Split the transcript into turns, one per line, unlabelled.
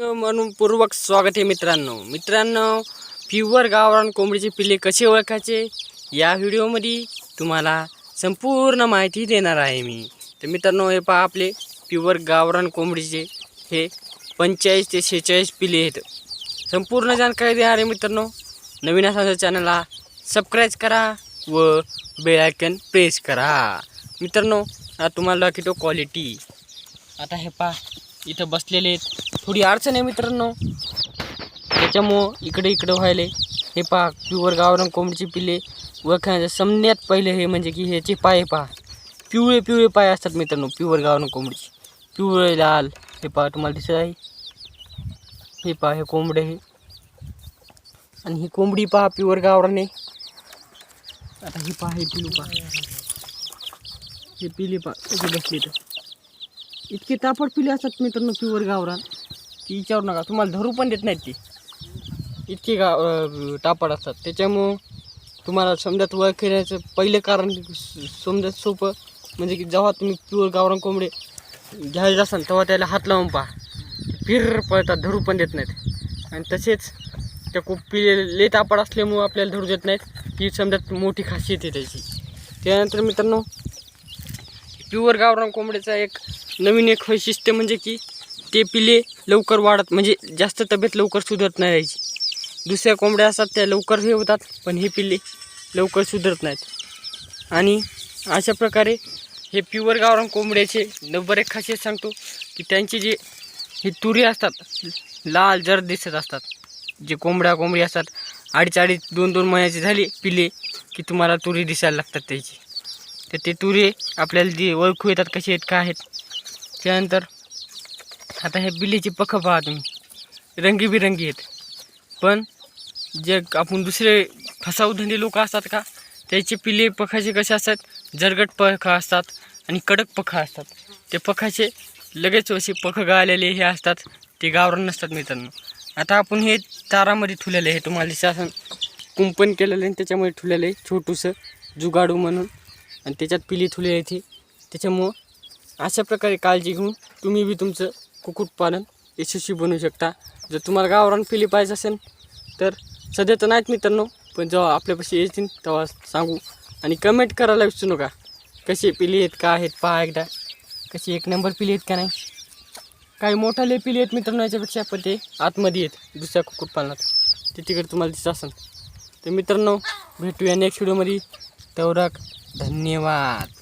म्हणून पूर्वक स्वागत आहे मित्रांनो. मित्रांनो प्युअर गावरान कोंबडीचे पिल्ले कसे ओळखायचे? या व्हिडिओमध्ये तुम्हाला संपूर्ण माहिती देणार आहे मी. तर मित्रांनो हे पहा आपले प्युअर गावरान कोंबडीचे हे पंचेचाळीस ते शेहेचाळीस पिल्ले आहेत. संपूर्ण जानकारी देणार आहे मित्रांनो. नवीन असा चॅनलला सबस्क्राईब करा व बेलायकन प्रेस करा. मित्रांनो आता तुम्हाला दाखवतो क्वालिटी आता हे पहा इथं बसलेले आहेत. थोडी अडचण आहे मित्रांनो. त्याच्यामुळं इकडे इकडे व्हायले. हे पहा प्युअर गावरान कोंबडीचे पिल्ले. ओळखण्याचं समण्यात पहिले हे म्हणजे की ह्याचे पाय पहा. पिवळे पिवळे पाय असतात मित्रांनो प्युअर गावरान कोंबडीचे. पिवळे लाल. हे पहा तुम्हाला दिसत आहे. हे पहा हे कोंबडे हे. आणि ही कोंबडी पहा प्युअर गावराने आता ही पहा हे पिलू पहा. हे पिले पहा बसली तर इतके तापड पिले असतात मित्रांनो प्युअर गावरान. की विचारू नका तुम्हाला धरू पण देत नाहीत ती. इतके गाव तापड असतात. त्याच्यामुळं तुम्हाला समजात ओळखण्याचं पहिलं कारण समजात सोपं म्हणजे की जेव्हा तुम्ही प्युअर गावरान कोंबडे घ्यायला असाल तेव्हा त्याला हात लावून पहा. फिर पळतात धरू पण देत नाहीत. आणि तसेच त्या खूप पिले ले तापड असल्यामुळं आपल्याला धरू देत नाहीत. ही समजात मोठी खासियत आहे त्याची. त्यानंतर मित्रांनो प्युअर गावरान कोंबड्याचा एक नवीन एक वैशिष्ट्य म्हणजे की ते पिले लवकर वाढत म्हणजे जास्त तब्येत लवकर सुधरत नाही यायची दुसऱ्या कोंबड्या असतात त्या लवकर हे होतात पण हे पिल्ले लवकर सुधरत नाहीत. आणि अशा प्रकारे हे प्युअर गावरान कोंबड्याचे नंबर एक खासियत सांगतो की त्यांचे जे हे तुरी असतात लाल जर दिसत असतात. जे कोंबड्या कोंबडी असतात अडीच अडीच दोन दोन महिन्याचे झाली पिल्ले की तुम्हाला तुरी दिसायला लागतात त्याची. तर ते तुरी आपल्याला जे ओळखू येतात कसे आहेत काय आहेत त्यानंतर आता हे बिल्लीचे पखं पहा तुम्ही. रंगीबिरंगी आहेत. पण जे आपण दुसरे फसावधंदे लोक असतात का त्याचे पिले पखाचे कसे असतात? जरगट पखं असतात आणि कडक पखं असतात. ते पखाचे लगेच असे पखं गाळलेले हे असतात. ते गावरान नसतात मित्रांनो. आता आपण हे तारामध्ये ठुलेलं आहे. तुम्हाला शासन कुंपण केलेलं आहे. त्याच्यामध्ये ठुलेलं आहे. छोटूसं जुगाडू म्हणून. आणि त्याच्यात पिली ठुले येते त्याच्यामुळं अशा प्रकारे काळजी घेऊन तुम्ही बी तुमचं कुक्कुटपालन यशस्वी बनवू शकता. जर तुम्हाला गावरान पिली पाहिजे असेल तर सध्या तर नाहीत मित्रांनो पण जेव्हा आपल्यापाशी येतील तेव्हा सांगू. आणि कमेंट करायला विसरू नका. कसे पिली आहेत का आहेत पहा एकदा. कशी एक नंबर पिली आहेत का नाही? काही मोठाले पिली आहेत मित्रांनो याच्यापेक्षा पण ते आतमध्ये आहेत दुसऱ्या कुक्कुटपालनात. ते तिकडे तुम्हाला दिसत असेल. तर मित्रांनो भेटूया नेक्स्ट व्हिडिओमध्ये तेवढा धन्यवाद.